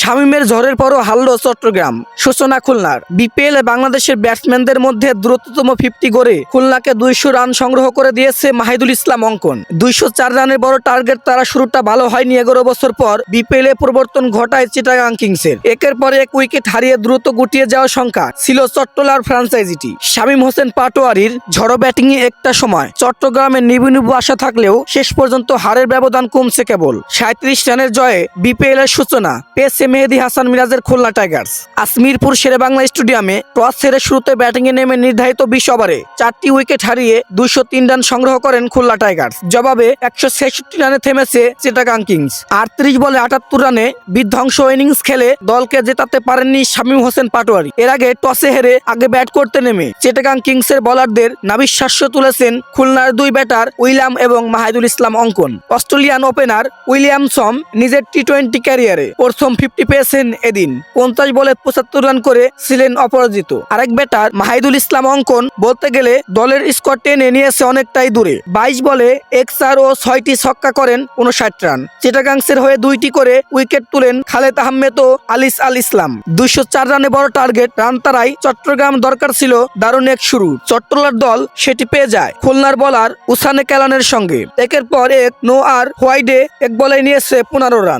শামীমের ঝড়ের পরও হারল চট্টগ্রাম। সূচনা খুলনার। বিপিএল বাংলাদেশের ব্যাটসম্যানদের মধ্যে দ্রুততম ফিফটি করে খুলনাকে দুইশো রান সংগ্রহ করে দিয়েছে মাহিদুল ইসলাম অঙ্কন। দুইশো চার রানের বড় টার্গেট তারা শুরুটা ভালো হয়নি এগারো বছর পর বিপিএল এ পরিবর্তন ঘটায় চিটাগাং কিংসের। একের পর এক উইকেট হারিয়ে দ্রুত গুটিয়ে যাওয়ার সংখ্যা ছিল চট্টলার ফ্রাঞ্চাইজিটি। শামীম হোসেন পাটোয়ারির ঝড়ো ব্যাটিংয়ে একটা সময়। চট্টগ্রামের নিবু নিবু আশা থাকলেও শেষ পর্যন্ত হারের ব্যবধান কমছে কেবল। সাঁত্রিশ রানের জয়ে বিপিএল এর সূচনা। পেয়েছে মেহেদি হাসান মিরাজের খুলনা টাইগার্স। আসমিরপুর শেরেবাংলা স্টেডিয়ামে টস ছেড়ে শুরুতে ব্যাটিংয়ে নেমে নির্ধারিত বিশ ওভারে চারটি উইকেট হারিয়ে দুইশো তিন রান সংগ্রহ করেন খুলনা টাইগার্স। জবাবে একশো ছেষট্টি রানে থেমেছে চিটাগাং কিংস। আটত্রিশ বলে আটাত্তর রানে বিধ্বংস ইনিংস খেলে দলকে জেতাতে পারেননি শামীম হোসেন পাটোয়ারি। এর আগে টসে হেরে আগে ব্যাট করতে নেমে চিটাগাং কিংসের বোলারদের নাবিশ্বাস্য তুলেছেন খুলনার দুই ব্যাটার উইলিয়াম এবং মাহিদুল ইসলাম অঙ্কন। অস্ট্রেলিয়ান ওপেনার উইলিয়ামসম নিজের টি টোয়েন্টি ক্যারিয়ারে প্রথম ফিফটি পেয়েছেন এদিন। পঞ্চাশ বলে পঁচাত্তর রান করে ছিলেন অপরাজিত। আরেক ব্যাটার মাহিদুল ইসলাম অঙ্কন বলতে গেলে দলের স্কোর টেনে নিয়েছে অনেকটাই দূরে। বাইশ বলে এক্সার ও ছয়টি ছক্কা করেন উনষাট রান। চিটাগাংসের হয়ে দুইটি করে উইকেট তুলেন খালেদ আহমেদ ও আলিস আল ইসলাম। দুইশো চার রানে বড় টার্গেট রান তারাই চট্টগ্রাম দরকার ছিল দারুণ এক শুরু। চট্টলার দল সেটি পেয়ে যায় খুলনার বলার উসানে ক্যালানের সঙ্গে। একের পর এক নো আর হোয়াইডে এক বলে নিয়েছে পনেরো রান।